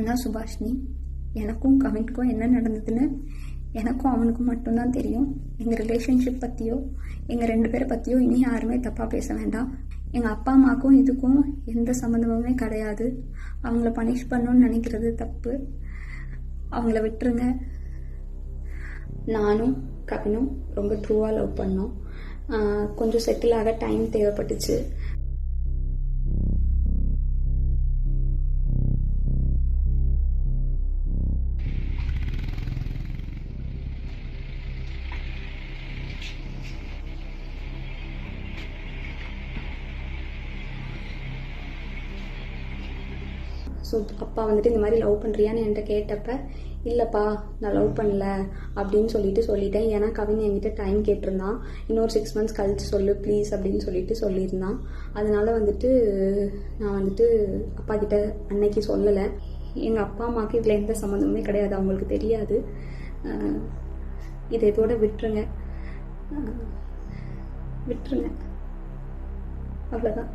நான் தான் சுபாஷினி. எனக்கும் கவினுக்கும் என்ன நடந்ததுன்னு எனக்கும் அவனுக்கும் மட்டும்தான் தெரியும். எங்கள் ரிலேஷன்ஷிப் பற்றியோ எங்கள் ரெண்டு பேரை பற்றியோ இனி யாருமே தப்பாக பேச வேண்டாம். எங்கள் அப்பா அம்மாவுக்கும் இதுக்கும் எந்த சம்மந்தமுமே கிடையாது. அவங்கள பனிஷ் பண்ணணும்னு நினைக்கிறது தப்பு. அவங்கள விட்டுருங்க. நானும் கவினும் ரொம்ப த்ரூவாக லவ் பண்ணோம். கொஞ்சம் செட்டில் ஆக டைம் தேவைப்பட்டுச்சு. ஸோ அப்பா வந்துட்டு இந்த மாதிரி லவ் பண்ணுறியான்னு என்கிட்ட கேட்டப்ப இல்லைப்பா நான் லவ் பண்ணல அப்படின்னு சொல்லிட்டு சொல்லிட்டேன். ஏன்னா கவின் என்கிட்ட டைம் கேட்டிருந்தான். இன்னொரு சிக்ஸ் மந்த்ஸ் கழிச்சு சொல்லு ப்ளீஸ் அப்படின்னு சொல்லிட்டு சொல்லியிருந்தான். அதனால வந்துட்டு நான் வந்துட்டு அப்பா கிட்ட அன்னைக்கு சொல்லலை. எங்கள் அப்பா அம்மாவுக்கு இதில் எந்த சம்மந்தமுமே கிடையாது. அவங்களுக்கு தெரியாது. இதை இதோட விட்டுருங்க. விட்டுருங்க. அவ்வளோதான்